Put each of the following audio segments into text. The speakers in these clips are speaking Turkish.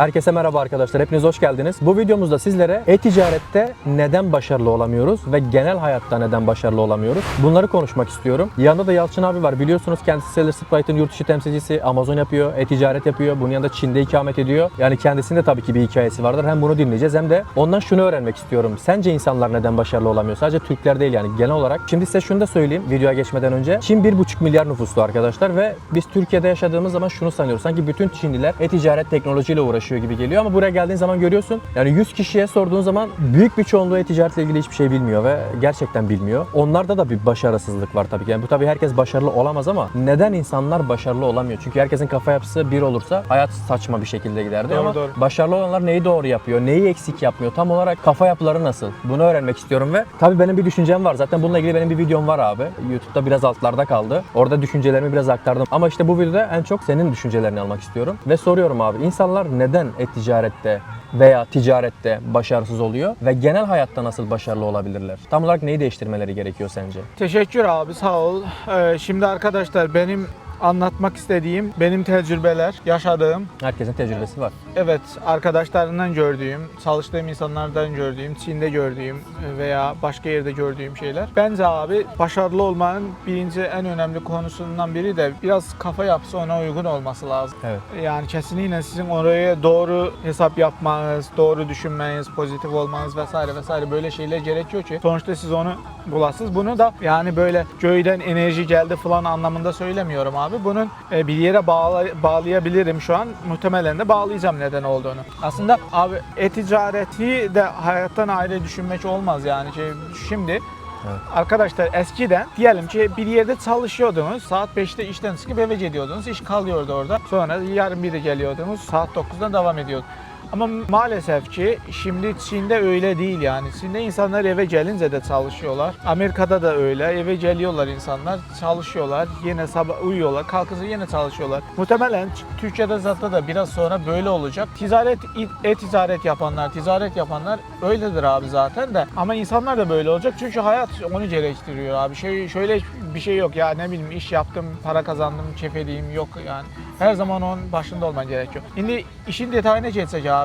Herkese merhaba arkadaşlar. Hepiniz hoş geldiniz. Bu videomuzda sizlere e-ticarette neden başarılı olamıyoruz ve genel hayatta neden başarılı olamıyoruz? Bunları konuşmak istiyorum. Yanında da Yalçın abi var. Biliyorsunuz kendisi Seller Sprite'ın yurt dışı temsilcisi. Amazon yapıyor, e-ticaret yapıyor. Bunun yanında Çin'de ikamet ediyor. Yani kendisinde tabii ki bir hikayesi vardır. Hem bunu dinleyeceğiz hem de ondan şunu öğrenmek istiyorum. Sence insanlar neden başarılı olamıyor? Sadece Türkler değil yani genel olarak. Şimdi size şunu da söyleyeyim videoya geçmeden önce. Çin 1,5 milyar nüfuslu arkadaşlar ve biz Türkiye'de yaşadığımız zaman şunu sanıyoruz. Sanki bütün Çinliler e-ticaret teknolojiyle uğraşıyor gibi geliyor ama buraya geldiğin zaman görüyorsun. Yani 100 kişiye sorduğun zaman büyük bir çoğunluğu e-ticaretle ilgili hiçbir şey bilmiyor ve gerçekten bilmiyor. Onlarda da bir başarısızlık var tabii ki. Yani bu tabii herkes başarılı olamaz ama neden insanlar başarılı olamıyor? Çünkü herkesin kafa yapısı bir olursa hayat saçma bir şekilde giderdi Doğru, ama doğru. başarılı olanlar neyi doğru yapıyor, neyi eksik yapmıyor, tam olarak kafa yapıları nasıl? Bunu öğrenmek istiyorum ve tabii benim bir düşüncem var. Zaten bununla ilgili benim bir videom var abi. YouTube'da biraz altlarda kaldı. Orada düşüncelerimi biraz aktardım. Ama işte bu videoda en çok senin düşüncelerini almak istiyorum. Ve soruyorum abi insanlar neden e-ticarette veya ticarette başarısız oluyor ve genel hayatta nasıl başarılı olabilirler? Tam olarak neyi değiştirmeleri gerekiyor sence? Teşekkür abi sağ ol. Ee, şimdi arkadaşlar benim anlatmak istediğim benim tecrübeler, yaşadığım, Herkesin tecrübesi var. evet arkadaşlarından gördüğüm, çalıştığım insanlardan gördüğüm, Çin'de gördüğüm veya başka yerde gördüğüm şeyler. Bence abi başarılı olmanın birinci en önemli konusundan biri de biraz kafa yapısı ona uygun olması lazım. Evet. Yani kesinlikle sizin oraya doğru hesap yapmanız, doğru düşünmeniz, pozitif olmanız vesaire vesaire böyle şeyler gerekiyor ki sonuçta siz onu bulasınız. Bunu da yani böyle köyden enerji geldi falan anlamında söylemiyorum abi. Bunun e, bir yere bağla- bağlayabilirim şu an. Muhtemelen de bağlayacağım neden olduğunu. Aslında abi e-ticareti de hayattan ayrı düşünmek olmaz yani. Şey, şimdi Evet. Arkadaşlar eskiden diyelim ki bir yerde çalışıyordunuz. Saat 5'te işten çıkıp eve geliyordunuz. İş kalıyordu orada. Sonra yarın bir de geliyordunuz. Saat 9'da devam ediyordu. Ama maalesef ki şimdi Çin'de öyle değil yani. Çin'de insanlar eve gelince de çalışıyorlar. Amerika'da da öyle. Eve geliyorlar insanlar, çalışıyorlar. Yine sabah uyuyorlar, kalkınca yine çalışıyorlar. Muhtemelen Türkiye'de zaten da biraz sonra böyle olacak. Ticaret, e-ticaret yapanlar, ticaret yapanlar öyledir abi zaten de. Ama insanlar da böyle olacak çünkü hayat onu gerektiriyor abi. Şey, şöyle bir şey yok ya ne bileyim iş yaptım, para kazandım, kefedeyim yok yani. Her zaman onun başında olman gerekiyor. Şimdi işin detayına geçsek abi.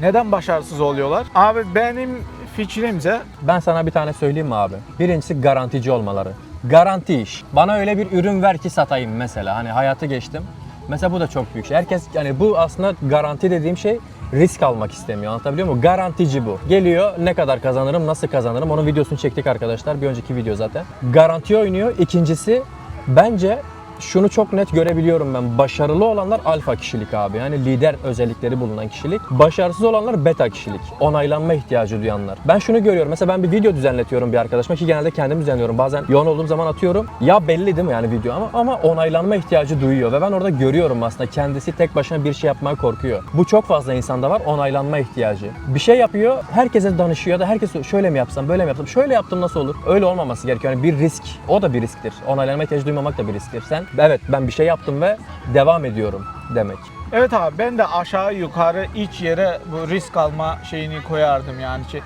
Neden başarısız oluyorlar? Abi benim fikrimce Ben sana bir tane söyleyeyim mi abi? Birincisi garantici olmaları. Garanti iş. Bana öyle bir ürün ver ki satayım mesela. Hani hayatı geçtim. Mesela bu da çok büyük şey. Herkes yani bu aslında garanti dediğim şey risk almak istemiyor. Anlatabiliyor muyum? Garantici bu. Geliyor ne kadar kazanırım, nasıl kazanırım onun videosunu çektik arkadaşlar. Bir önceki video zaten. Garanti oynuyor. İkincisi bence şunu çok net görebiliyorum ben. Başarılı olanlar alfa kişilik abi. Yani lider özellikleri bulunan kişilik. Başarısız olanlar beta kişilik. Onaylanma ihtiyacı duyanlar. Ben şunu görüyorum. Mesela ben bir video düzenletiyorum bir arkadaşıma ki genelde kendim düzenliyorum. Bazen yoğun olduğum zaman atıyorum. Ya belli değil mi yani video ama ama onaylanma ihtiyacı duyuyor ve ben orada görüyorum aslında kendisi tek başına bir şey yapmaya korkuyor. Bu çok fazla insanda var onaylanma ihtiyacı. Bir şey yapıyor, herkese danışıyor da herkes şöyle mi yapsam, böyle mi yapsam, şöyle yaptım nasıl olur? Öyle olmaması gerekiyor. Yani bir risk. O da bir risktir. Onaylanma ihtiyacı duymamak da bir risktir. Sen evet ben bir şey yaptım ve devam ediyorum demek. Evet abi ben de aşağı yukarı iç yere bu risk alma şeyini koyardım yani ki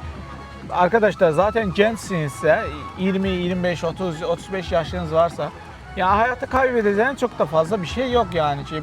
arkadaşlar zaten gençsinizse 20, 25, 30, 35 yaşınız varsa ya hayatta kaybedeceğin çok da fazla bir şey yok yani ki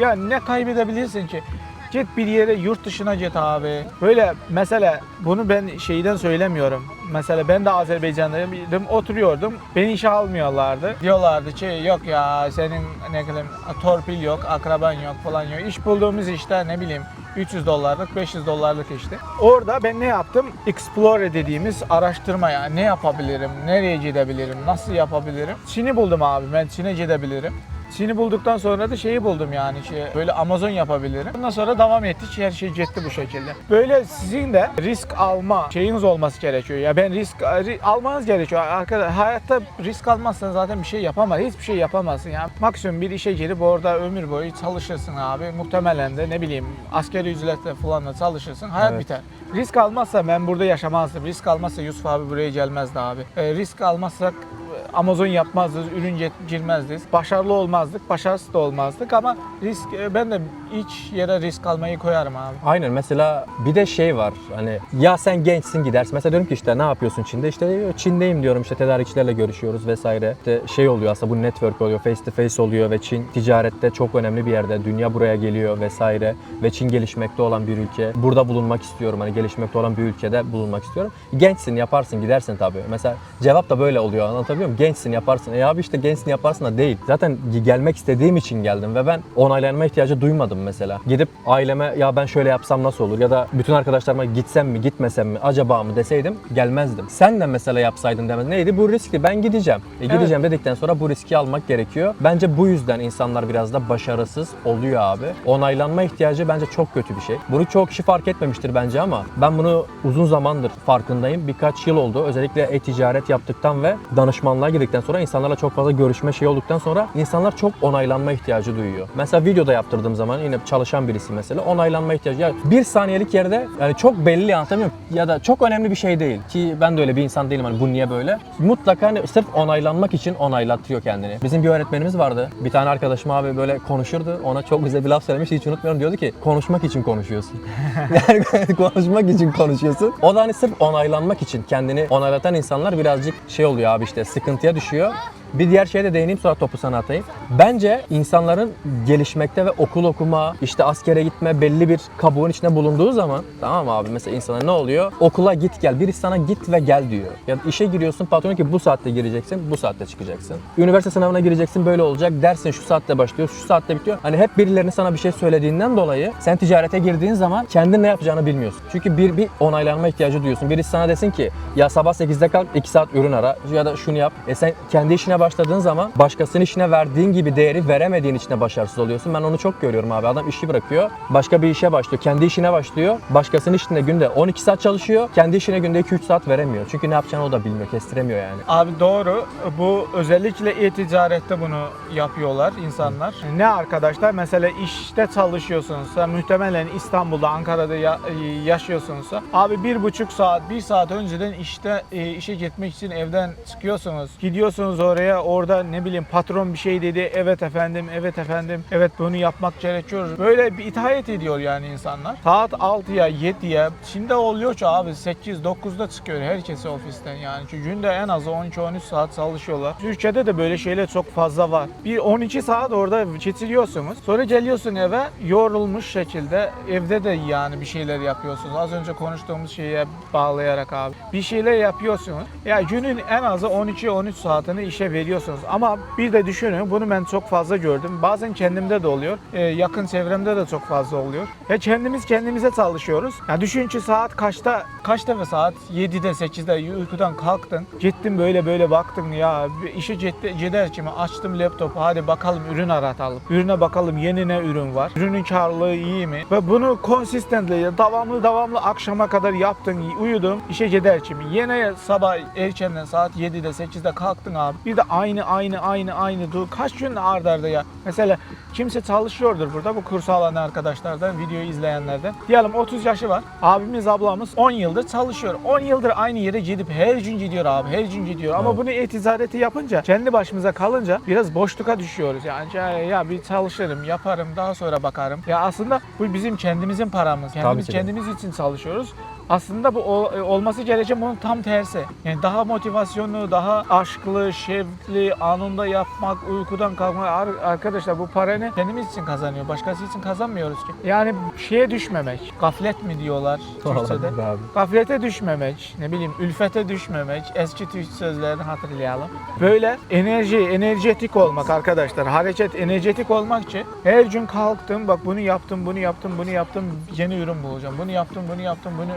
ya ne kaybedebilirsin ki? Git bir yere yurt dışına git abi. Böyle mesela bunu ben şeyden söylemiyorum. Mesela ben de Azerbaycan'daydım oturuyordum. Beni işe almıyorlardı. Diyorlardı ki yok ya senin ne bileyim torpil yok, akraban yok falan yok. İş bulduğumuz işte ne bileyim 300 dolarlık, 500 dolarlık işte. Orada ben ne yaptım? Explore dediğimiz araştırma yani ne yapabilirim, nereye gidebilirim, nasıl yapabilirim? Çin'i buldum abi ben Çin'e gidebilirim. Çin'i bulduktan sonra da şeyi buldum yani şey, böyle Amazon yapabilirim. Ondan sonra devam ettik her şey gitti bu şekilde. Böyle sizin de risk alma şeyiniz olması gerekiyor. Ya ben risk ri- almanız gerekiyor. Arkadaşlar hayatta risk almazsan zaten bir şey yapamaz. Hiçbir şey yapamazsın ya. Maksimum bir işe girip orada ömür boyu çalışırsın abi. Muhtemelen de ne bileyim askeri ücretle falan da çalışırsın. Hayat Evet. biter. Risk almazsa ben burada yaşamazdım. Risk almazsa Yusuf abi buraya gelmezdi abi. E, risk almazsak Amazon yapmazdık, ürün girmezdik. Başarılı olmazdık, başarısız da olmazdık ama risk e, ben de hiç yere risk almayı koyarım abi. Aynen mesela bir de şey var hani ya sen gençsin gidersin. Mesela diyorum ki işte ne yapıyorsun Çin'de? İşte Çin'deyim diyorum işte tedarikçilerle görüşüyoruz vesaire. İşte şey oluyor aslında bu network oluyor, face to face oluyor ve Çin ticarette çok önemli bir yerde. Dünya buraya geliyor vesaire ve Çin gelişmekte olan bir ülke. Burada bulunmak istiyorum hani gelişmekte olan bir ülkede bulunmak istiyorum. Gençsin yaparsın gidersin tabii. Mesela cevap da böyle oluyor anlatabiliyor muyum? Gençsin yaparsın. E abi işte gençsin yaparsın da değil. Zaten gelmek istediğim için geldim ve ben onaylanma ihtiyacı duymadım mesela. Gidip aileme ya ben şöyle yapsam nasıl olur ya da bütün arkadaşlarıma gitsem mi gitmesem mi acaba mı deseydim gelmezdim. Sen de mesela yapsaydın demez. Neydi? Bu riskli. Ben gideceğim. E, gideceğim dedikten sonra bu riski almak gerekiyor. Bence bu yüzden insanlar biraz da başarısız oluyor abi. Onaylanma ihtiyacı bence çok kötü bir şey. Bunu çok kişi fark etmemiştir bence ama ben bunu uzun zamandır farkındayım. Birkaç yıl oldu. Özellikle e-ticaret yaptıktan ve danışmanlığa girdikten sonra insanlarla çok fazla görüşme şey olduktan sonra insanlar çok onaylanma ihtiyacı duyuyor. Mesela videoda yaptırdığım zaman yine çalışan birisi mesela onaylanma ihtiyacı. Ya bir saniyelik yerde yani çok belli anlatamıyorum ya da çok önemli bir şey değil ki ben de öyle bir insan değilim hani bu niye böyle. Mutlaka hani sırf onaylanmak için onaylatıyor kendini. Bizim bir öğretmenimiz vardı. Bir tane arkadaşım abi böyle konuşurdu. Ona çok güzel bir laf söylemişti hiç unutmuyorum. Diyordu ki konuşmak için konuşuyorsun. yani konuşmak için konuşuyorsun. O da hani sırf onaylanmak için kendini onaylatan insanlar birazcık şey oluyor abi işte sıkıntıya düşüyor. Bir diğer şeye de değineyim sonra topu sana atayım. Bence insanların gelişmekte ve okul okuma, işte askere gitme belli bir kabuğun içinde bulunduğu zaman tamam mı abi mesela insana ne oluyor? Okula git gel. Birisi sana git ve gel diyor. Ya da işe giriyorsun patron ki bu saatte gireceksin, bu saatte çıkacaksın. Üniversite sınavına gireceksin böyle olacak. Dersin şu saatte başlıyor, şu saatte bitiyor. Hani hep birilerinin sana bir şey söylediğinden dolayı sen ticarete girdiğin zaman kendin ne yapacağını bilmiyorsun. Çünkü bir bir onaylanma ihtiyacı duyuyorsun. Birisi sana desin ki ya sabah 8'de kalk 2 saat ürün ara ya da şunu yap. E sen kendi işine başladığın zaman başkasının işine verdiğin gibi değeri veremediğin içine başarısız oluyorsun. Ben onu çok görüyorum abi. Adam işi bırakıyor. Başka bir işe başlıyor. Kendi işine başlıyor. Başkasının işinde günde 12 saat çalışıyor. Kendi işine günde 2-3 saat veremiyor. Çünkü ne yapacağını o da bilmiyor. Kestiremiyor yani. Abi doğru. Bu özellikle e-ticarette bunu yapıyorlar insanlar. Ne arkadaşlar? Mesela işte çalışıyorsunuzsa, muhtemelen İstanbul'da, Ankara'da ya- yaşıyorsunuzsa, abi bir buçuk saat, bir saat önceden işte e, işe gitmek için evden çıkıyorsunuz. Gidiyorsunuz oraya, orada ne bileyim patron bir şey dedi. Evet efendim, evet efendim, evet bunu yapmak gerekiyor. Böyle bir itaat ediyor yani insanlar. Saat 6'ya, 7'ye, şimdi oluyor ki abi 8-9'da çıkıyor herkes ofisten yani. Çünkü günde en az 12-13 saat çalışıyorlar. Türkiye'de de böyle şeyler çok fazla var. Bir 12 saat orada geçiriyorsunuz. Sonra geliyorsun eve yorulmuş şekilde evde de yani bir şeyler yapıyorsunuz. Az önce konuştuğumuz şeye bağlayarak abi. Bir şeyler yapıyorsunuz. Ya günün en azı 12-13 saatini işe veriyorsunuz. Ama bir de düşünün bunu ben çok fazla gördüm. Bazen kendimde de oluyor. Ee, yakın çevremde de çok fazla oluyor. Ya kendimiz kendimize çalışıyoruz. Ya düşün ki saat kaçta kaçta ve saat 7'de 8'de uykudan kalktın. Gittin böyle böyle baktın ya işe giderken açtım laptopu hadi bakalım ürün aratalım. Ürüne bakalım yeni ne ürün var. Ürünün karlılığı iyi mi? Ve bunu consistently devamlı devamlı akşama kadar yaptın uyudun işe giderken yine sabah erkenden saat 7'de 8'de kalktın abi. Bir de aynı aynı aynı aynı dur. Kaç gün ardarda arda ya. Mesela kimse çalışıyordur burada bu kurs alan arkadaşlardan, videoyu izleyenlerden. Diyelim 30 yaşı var. Abimiz ablamız 10 yıldır çalışıyor. 10 yıldır aynı yere gidip her gün gidiyor abi. Her gün gidiyor. Ama Evet. bunu e-ticareti yapınca kendi başımıza kalınca biraz boşluğa düşüyoruz. Yani ya, ya bir çalışırım, yaparım, daha sonra bakarım. Ya aslında bu bizim kendimizin paramız. Kendimiz ki de. kendimiz için çalışıyoruz. Aslında bu e, olması gereken bunun tam tersi. Yani daha motivasyonlu, daha aşklı, şevkli, anında yapmak, uykudan kalkmak. Ar- Arkadaşlar bu paranı kendimiz için kazanıyor. Başkası için kazanmıyoruz ki. Yani şeye düşmemek. Gaflet mi diyorlar Türkçe'de? Gaflete düşmemek, ne bileyim ülfete düşmemek, eski Türk sözlerini hatırlayalım. Böyle enerji, enerjetik olmak arkadaşlar. Hareket, enerjetik olmak için her gün kalktım, bak bunu yaptım, bunu yaptım, bunu yaptım, yeni ürün bulacağım. Bunu yaptım, bunu yaptım, bunu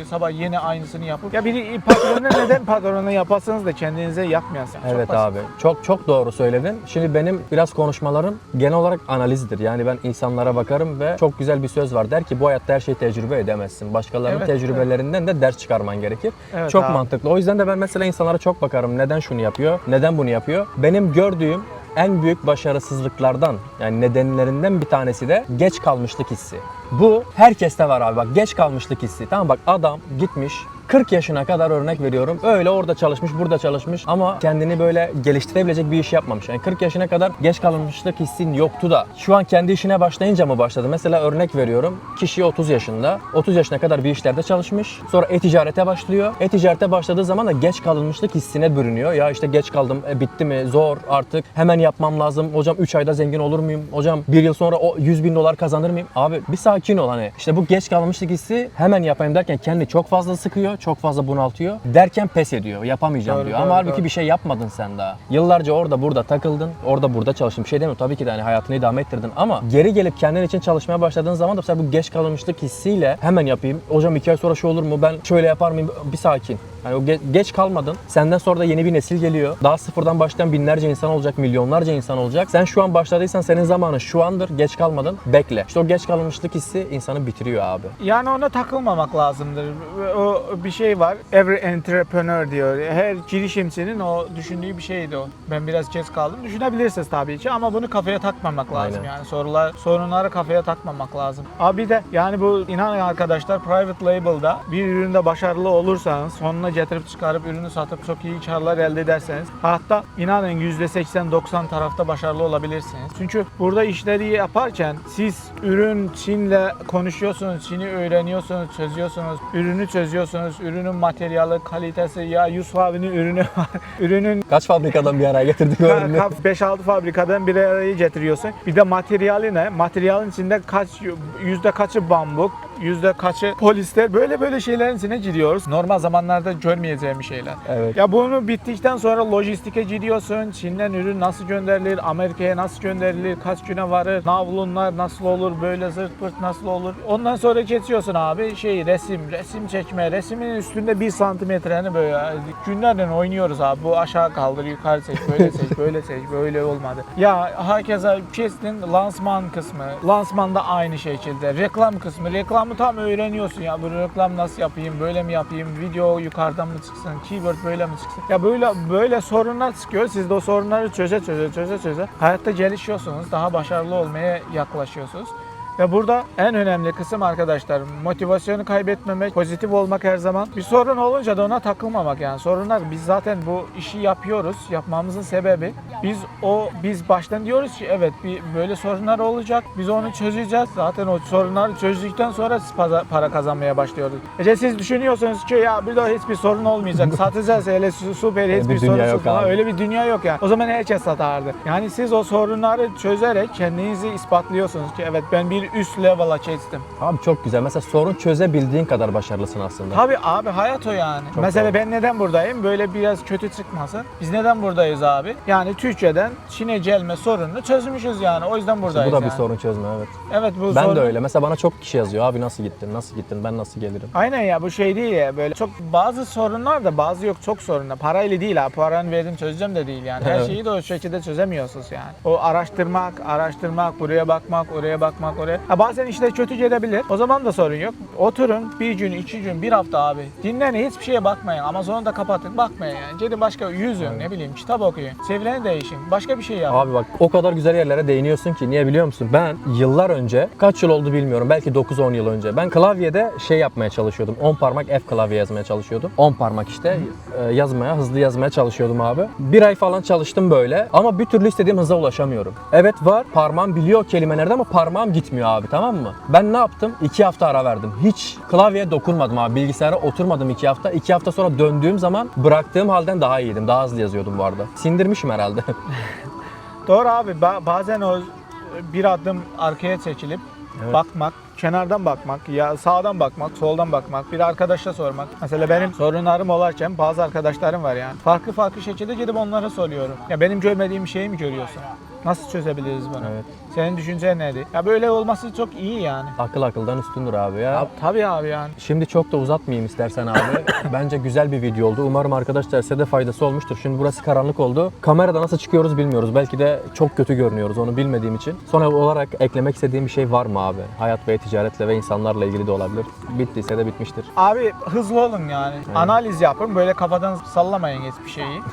e, sabah yine aynısını yapıp. Ya biri patrona neden patrona yapasınız da kendinize yapmayasınız? Çok Evet basit. abi. Çok çok doğru söyledin. Şimdi benim biraz konuşmalarım genel olarak analizdir. Yani ben insanlara bakarım ve çok güzel bir söz var. Der ki bu hayatta her şeyi tecrübe edemezsin. Başkalarının Evet, tecrübelerinden de ders çıkarman gerekir. Evet çok abi. mantıklı. O yüzden de ben mesela insanlara çok bakarım. Neden şunu yapıyor? Neden bunu yapıyor? Benim gördüğüm en büyük başarısızlıklardan yani nedenlerinden bir tanesi de geç kalmışlık hissi. Bu herkeste var abi bak geç kalmışlık hissi. Tamam bak adam gitmiş 40 yaşına kadar örnek veriyorum. Öyle orada çalışmış, burada çalışmış ama kendini böyle geliştirebilecek bir iş yapmamış. Yani 40 yaşına kadar geç kalmışlık hissin yoktu da. Şu an kendi işine başlayınca mı başladı? Mesela örnek veriyorum. Kişi 30 yaşında. 30 yaşına kadar bir işlerde çalışmış. Sonra e-ticarete başlıyor. E-ticarete başladığı zaman da geç kalınmışlık hissine bürünüyor. Ya işte geç kaldım, e, bitti mi, zor artık. Hemen yapmam lazım. Hocam 3 ayda zengin olur muyum? Hocam bir yıl sonra o 100 bin dolar kazanır mıyım? Abi bir sakin ol hani. İşte bu geç kalmışlık hissi hemen yapayım derken kendini çok fazla sıkıyor, çok fazla bunaltıyor. Derken pes ediyor. Yapamayacağım Doğru, diyor. doğru, Ama halbuki doğru. bir şey yapmadın sen daha. Yıllarca orada burada takıldın. Orada burada çalıştın. Bir şey demiyorum. Tabii ki de hani hayatını idame ettirdin. Ama geri gelip kendin için çalışmaya başladığın zaman da mesela bu geç kalmışlık hissiyle hemen yapayım. Hocam iki ay sonra şu olur mu? Ben şöyle yapar mıyım? Bir sakin. Yani o ge- geç kalmadın. Senden sonra da yeni bir nesil geliyor. Daha sıfırdan başlayan binlerce insan olacak, milyonlarca insan olacak. Sen şu an başladıysan senin zamanın şu andır. Geç kalmadın. Bekle. İşte o geç kalmışlık hissi insanı bitiriyor abi. Yani ona takılmamak lazımdır. O bir şey var. Every entrepreneur diyor. Her girişimcinin o düşündüğü bir şeydi o. Ben biraz geç kaldım. Düşünebilirsiniz tabii ki ama bunu kafaya takmamak lazım Aynen. yani. Sorular, sorunları kafaya takmamak lazım. Abi de yani bu inanın arkadaşlar private label'da bir üründe başarılı olursanız sonuna getirip çıkarıp ürünü satıp çok iyi karlar elde ederseniz hatta inanın %80-90 tarafta başarılı olabilirsiniz. Çünkü burada işleri yaparken siz ürün Çin'le konuşuyorsunuz, Çin'i öğreniyorsunuz, çözüyorsunuz, ürünü çözüyorsunuz, ürünün materyali, kalitesi ya Yusuf abinin ürünü var. Ürünün Kaç fabrikadan bir araya getirdik o ürünü? 5-6 fabrikadan bir araya getiriyorsun. Bir de materyali ne? Materyalin içinde kaç yüzde kaçı bambuk, yüzde kaçı polyester böyle böyle şeylerin içine giriyoruz. Normal zamanlarda görmeyeceğim şeyler. Evet. Ya bunu bittikten sonra lojistike gidiyorsun. Çin'den ürün nasıl gönderilir? Amerika'ya nasıl gönderilir? Kaç güne varır? Navlunlar nasıl olur? Böyle zırt pırt nasıl olur? Ondan sonra geçiyorsun abi şey resim, resim çekme. Resmin üstünde bir santimetreni böyle günlerden oynuyoruz abi. Bu aşağı kaldır, yukarı seç, böyle seç, böyle seç, böyle olmadı. Ya herkese kestin lansman kısmı. Lansmanda aynı şekilde. Reklam kısmı. Reklamı tam öğreniyorsun ya. Bu reklam nasıl yapayım, böyle mi yapayım? Video yukarıdan mı çıksın? Keyword böyle mi çıksın? Ya böyle böyle sorunlar çıkıyor. Siz de o sorunları çöze çöze çöze çöze hayatta gelişiyorsunuz. Daha başarılı olmaya yaklaşıyorsunuz. Ve burada en önemli kısım arkadaşlar motivasyonu kaybetmemek, pozitif olmak her zaman. Bir sorun olunca da ona takılmamak yani. Sorunlar biz zaten bu işi yapıyoruz. Yapmamızın sebebi biz o biz baştan diyoruz ki evet bir böyle sorunlar olacak. Biz onu çözeceğiz. Zaten o sorunları çözdükten sonra para, para kazanmaya başlıyoruz. İşte siz düşünüyorsunuz ki ya bir daha hiçbir sorun olmayacak. Satacağız hele süper hiçbir sorun yok abi. Öyle bir dünya yok yani. O zaman herkes satardı. Yani siz o sorunları çözerek kendinizi ispatlıyorsunuz ki evet ben bir üst level'a geçtim. Abi çok güzel. Mesela sorun çözebildiğin kadar başarılısın aslında. Tabii abi hayat o yani. Çok Mesela doğru. ben neden buradayım? Böyle biraz kötü çıkmasın. Biz neden buradayız abi? Yani Türkçeden Çin'e gelme sorununu çözmüşüz yani. O yüzden İşte buradayız bu da bir yani. sorun çözme evet. Evet bu Ben sorun. de öyle. Mesela bana çok kişi yazıyor. Abi nasıl gittin? Nasıl gittin? Ben nasıl gelirim? Aynen ya bu şey değil ya böyle çok bazı sorunlar da bazı yok çok sorunlar. Parayla değil ha paranı verdim çözeceğim de değil yani. Her şeyi de o şekilde çözemiyorsunuz yani. O araştırmak, araştırmak, buraya bakmak, oraya bakmak, oraya. Ha bazen işte kötü gelebilir. O zaman da sorun yok. Oturun bir gün, iki gün, bir hafta abi. Dinlenin hiçbir şeye bakmayın. Amazon'u da kapatın. Bakmayın yani. Gidin başka yüzün ne bileyim kitap okuyun. Sevileni değişin. Başka bir şey yapın. Abi bak o kadar güzel yerlere değiniyorsun ki niye biliyor musun? Ben yıllar önce kaç yıl oldu bilmiyorum belki 9-10 yıl önce ben klavyede şey yapmaya çalışıyordum. 10 parmak F klavye yazmaya çalışıyordum. 10 parmak işte e, yazmaya hızlı yazmaya çalışıyordum abi. Bir ay falan çalıştım böyle ama bir türlü istediğim hıza ulaşamıyorum. Evet var parmağım biliyor kelimelerde ama parmağım gitmiyor abi tamam mı? Ben ne yaptım? 2 hafta ara verdim. Hiç klavyeye dokunmadım abi. Bilgisayara oturmadım 2 hafta. 2 hafta sonra döndüğüm zaman bıraktığım halden daha iyiydim. Daha hızlı yazıyordum bu arada. Sindirmişim herhalde. Doğru abi. Ba- bazen o bir adım arkaya çekilip Evet. bakmak, kenardan bakmak, ya sağdan bakmak, soldan bakmak, bir arkadaşa sormak. Mesela benim sorunlarım olarken bazı arkadaşlarım var yani. Farklı farklı şekilde gidip onlara soruyorum. Ya benim görmediğim şeyi mi görüyorsun? Nasıl çözebiliriz bunu? Evet. Senin düşüncen neydi? Ya böyle olması çok iyi yani. Akıl akıldan üstündür abi ya. Ya, tabii abi yani. Şimdi çok da uzatmayayım istersen abi. Bence güzel bir video oldu. Umarım arkadaşlar size de faydası olmuştur. Şimdi burası karanlık oldu. Kamerada nasıl çıkıyoruz bilmiyoruz. Belki de çok kötü görünüyoruz onu bilmediğim için. Son olarak eklemek istediğim bir şey var mı abi? Hayat ve ticaretle ve insanlarla ilgili de olabilir. Bittiyse de bitmiştir. Abi hızlı olun yani. Analiz yapın. Böyle kafadan sallamayın hiçbir şeyi.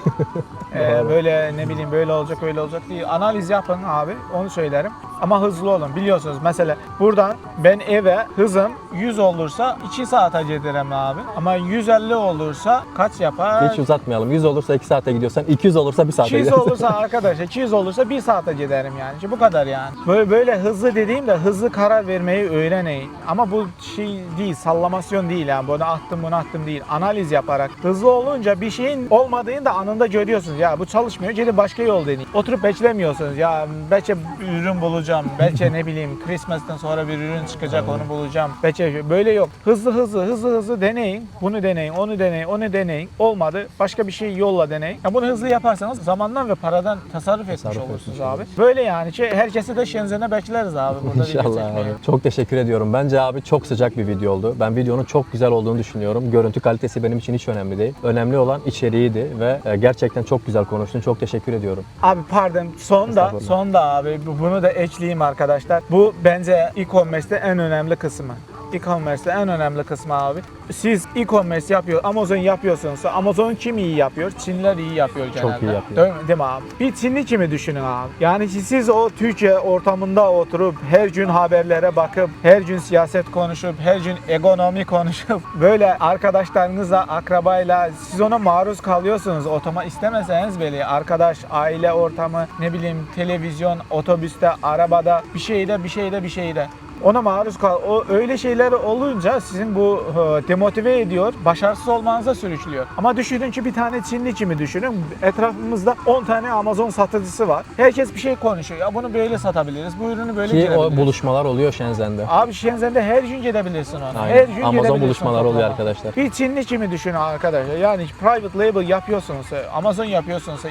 Ee, böyle ne bileyim böyle olacak öyle olacak değil. Analiz yapın abi. Onu söylerim. Ama hızlı olun. Biliyorsunuz mesela buradan ben eve hızım 100 olursa 2 saat ederim abi. Ama 150 olursa kaç yapar? Hiç uzatmayalım. 100 olursa 2 saate gidiyorsan 200 olursa 1 saate 200 gidiyorsun. olursa arkadaşlar 200 olursa 1 saate giderim yani. İşte bu kadar yani. Böyle, böyle hızlı dediğimde hızlı karar vermeyi öğreneyin. Ama bu şey değil, sallamasyon değil yani. Bunu attım bunu attım değil. Analiz yaparak. Hızlı olunca bir şeyin olmadığını da anında görüyorsunuz. Ya bu çalışmıyor. Gidin başka yol deneyin. Oturup beklemiyorsunuz. Ya belki ürün bulacağım. Belki ne bileyim Christmas'tan sonra bir ürün çıkacak onu bulacağım. Belki böyle yok. Hızlı hızlı hızlı hızlı deneyin. Bunu deneyin, onu deneyin, onu deneyin. Olmadı. Başka bir şey yolla deneyin. Ya bunu hızlı yaparsanız zamandan ve paradan tasarruf etmiş Tasarruf olursunuz etmiş abi. Böyle yani. Şey, herkesi de Shenzhen'e bekleriz abi. Burada İnşallah abi. Çok teşekkür ediyorum. Bence abi çok sıcak bir video oldu. Ben videonun çok güzel olduğunu düşünüyorum. Görüntü kalitesi benim için hiç önemli değil. Önemli olan içeriğiydi ve e, gerçekten çok güzel konuştun. Çok teşekkür ediyorum. Abi pardon son da Estağfurullah. son da abi bu- bunu da ekleyeyim arkadaşlar. Bu bence e-commerce'te en önemli kısmı. E-commerce'te en önemli kısmı abi. Siz e-commerce yapıyor, Amazon yapıyorsunuz. Amazon kim iyi yapıyor? Çinliler iyi yapıyor genelde. iyi yapıyor. Değil mi, değil mi abi? Bir Çinli kimi düşünün abi. Yani siz o Türkiye ortamında oturup her gün haberlere bakıp, her gün siyaset konuşup, her gün ekonomi konuşup böyle arkadaşlarınızla, akrabayla siz ona maruz kalıyorsunuz. Otoma istemeseniz bile arkadaş, aile ortamı, ne bileyim televizyon, otobüste, arabada bir şeyde, bir şeyde, bir şeyde ona maruz kal. O öyle şeyler olunca sizin bu e, demotive ediyor, başarısız olmanıza sürüklüyor. Ama düşünün ki bir tane Çinli kimi düşünün. Etrafımızda 10 tane Amazon satıcısı var. Herkes bir şey konuşuyor. Ya bunu böyle satabiliriz. Bu ürünü böyle Ki o buluşmalar oluyor Shenzhen'de. Abi Shenzhen'de her gün gidebilirsin ona. Aynen. Her gün Amazon gidebilirsin buluşmaları oluyor toplama. arkadaşlar. Bir Çinli kimi düşünün arkadaşlar. Yani private label yapıyorsunuz, Amazon yapıyorsunuz,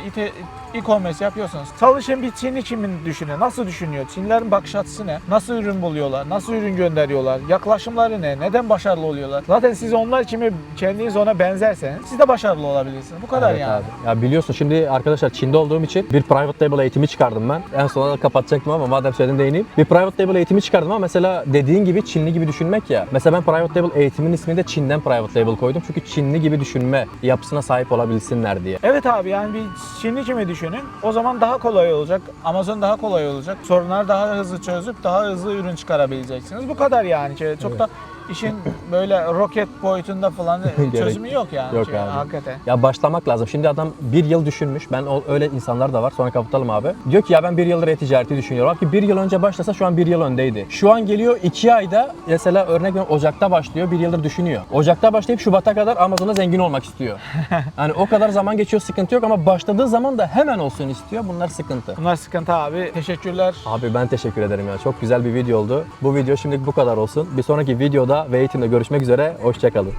e-commerce yapıyorsunuz. Çalışın bir Çinli kimin düşünün. Nasıl düşünüyor? Çinlilerin bakış açısı ne? Nasıl ürün buluyorlar? Nasıl ürün gönderiyorlar? Yaklaşımları ne? Neden başarılı oluyorlar? Zaten siz onlar kimi kendiniz ona benzerseniz siz de başarılı olabilirsiniz. Bu kadar Evet yani. abi. Ya biliyorsun şimdi arkadaşlar Çin'de olduğum için bir private label eğitimi çıkardım ben. En sonunda da kapatacaktım ama madem söyledin değineyim. Bir private label eğitimi çıkardım ama mesela dediğin gibi Çinli gibi düşünmek ya. Mesela ben private label eğitimin ismini de Çin'den private label koydum. Çünkü Çinli gibi düşünme yapısına sahip olabilsinler diye. Evet abi yani bir Çinli kimi düşünün. O zaman daha kolay olacak. Amazon daha kolay olacak. Sorunları daha hızlı çözüp daha hızlı ürün çıkarabileceksiniz. Bu kadar yani. Çok Evet. da işin böyle roket boyutunda falan çözümü yok yani. Yok Şey, abi. Hakikaten. Ya başlamak lazım. Şimdi adam bir yıl düşünmüş. Ben o, öyle insanlar da var. Sonra kapatalım abi. Diyor ki ya ben bir yıldır e-ticareti düşünüyorum. Abi bir yıl önce başlasa şu an bir yıl öndeydi. Şu an geliyor iki ayda mesela örnek veriyorum Ocak'ta başlıyor. Bir yıldır düşünüyor. Ocak'ta başlayıp Şubat'a kadar Amazon'da zengin olmak istiyor. hani o kadar zaman geçiyor sıkıntı yok ama başladığı zaman da hemen olsun istiyor. Bunlar sıkıntı. Bunlar sıkıntı abi. Teşekkürler. Abi ben teşekkür ederim ya. Çok güzel bir video oldu. Bu video şimdilik bu kadar olsun. Bir sonraki ve eğitimde görüşmek üzere. Hoşçakalın.